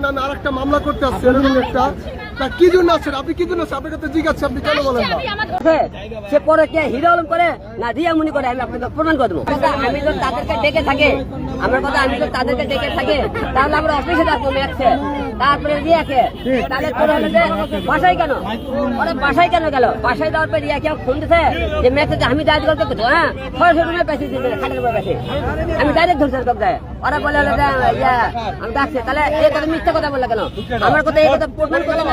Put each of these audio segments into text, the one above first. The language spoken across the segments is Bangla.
নামে আরেকটা মামলা করতে আসছে একটা। কি আমি আমার কথা কেন? ওরা বাসায় আমি ডাইরেক্ট করতে হ্যাঁ? আমি ডাইরেক্ট ধরছি ওরা বলে আমি ডাকছি। তাহলে কথা মিথ্যা কথা কেন? আমার কথা এই কথা প্রমাণ করতে না?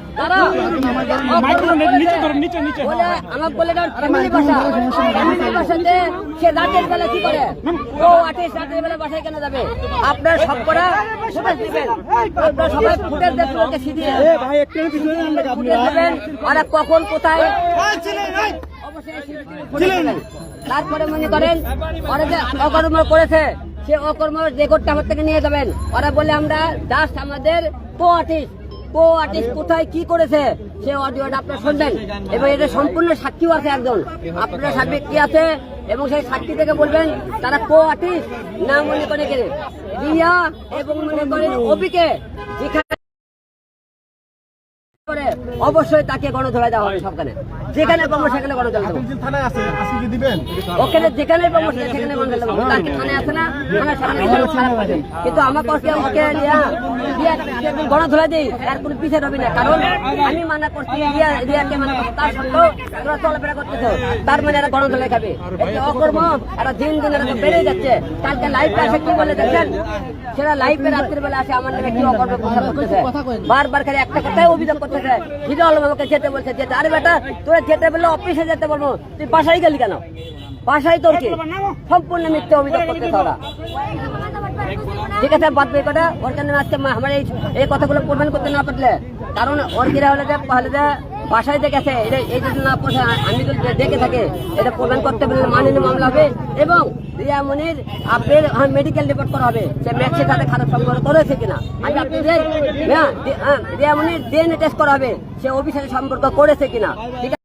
তারা বলে আমাকে বলে ফ্যামিলি বাসা ফ্যামিলি বাসাতে সে রাতের বেলা কি করে ও আর্টিস্ট রাতের বেলা বাসায় কেন যাবে আপনার সব করা ফুটেজ দিবেন। আপনারা সবাই ফুটেজ দেখতে ওকে দেবেন ওরা কখন কোথায়। তারপরে মনে করেন ওরা যে অকর্ম করেছে সে অকর্ম রেকর্ডটা আমার থেকে নিয়ে যাবেন। ওরা বলে আমরা জাস্ট আমাদের কো আর্টিস্ট কো আর্টিস্ট কোথায়, কি করেছে সে অডিওটা আপনারা শুনবেন। এবং এটা সম্পূর্ণ সাক্ষীও আছে একজন। আপনারা সাক্ষী কি আছে, এবং সেই সাক্ষী থেকে বলবেন, তারা কো আর্টিস্ট না মনে করে রিয়া এবং মনে করেন অবিকে যেখানে করে অবশ্যই তাকে গণধোলাই দেওয়া হবে সবখানে। যেখানে পাবো সেখানে দেবো। দিবেন? ওখানে যেখানে পাবো সেখানে দেবো। তাকে থানায় আছে না থানার সামনে কিন্তু আমাকে ওকে ওকে দিই আর কোনো পিছিয়ে রবি না। কারণ আমি মানা করছি রিয়া রিয়াকে মানা করছি। তার সত্ত্বেও তোরা চলাফেরা করতেছো। তার মানে এরা গণধোলাই খাবে। অকর্ম এরা দিন দিন এরা বেড়ে যাচ্ছে। কালকে লাইভে আসে কি বলে দেখছেন সেটা লাইভে রাত্রির বেলা আসে আমার নামে কি অকর্ম কথা বলতেছে বারবার খালি একটা কথাই অভিযোগ করতেছে। হিরো আলম আমাকে যেতে বলছে, যেতে। আরে বেটা, তোরা যেতে বললে অফিসে যেতে বলব। তুই বাসায় গেলি কেন? বাসায় তোর কি? সম্পূর্ণ মিথ্যে অভিযোগ করতেছে ওরা। ঠিক আছে, বাদ বই কটা ওর জন্য আজকে আমার এই কথাগুলো প্রমাণ করতে না পারলে কারণ ওর কিরা হলে যে পাহলে যে বাসায় দেখেছে এটা এই যদি না পোষা, আমি যদি দেখে থাকে, এটা প্রমাণ করতে পারলে মাননীয় মামলা হবে। এবং রিয়া মনির, আপনার মেডিকেল রিপোর্ট করা হবে। সে ম্যাক্সের সাথে খারাপ সম্পর্ক করেছে কিনা? আমি আপনি রিয়া মনির ডিএনএ টেস্ট করা হবে। সে অফিসের সম্পর্ক করেছে কিনা? ঠিক আছে?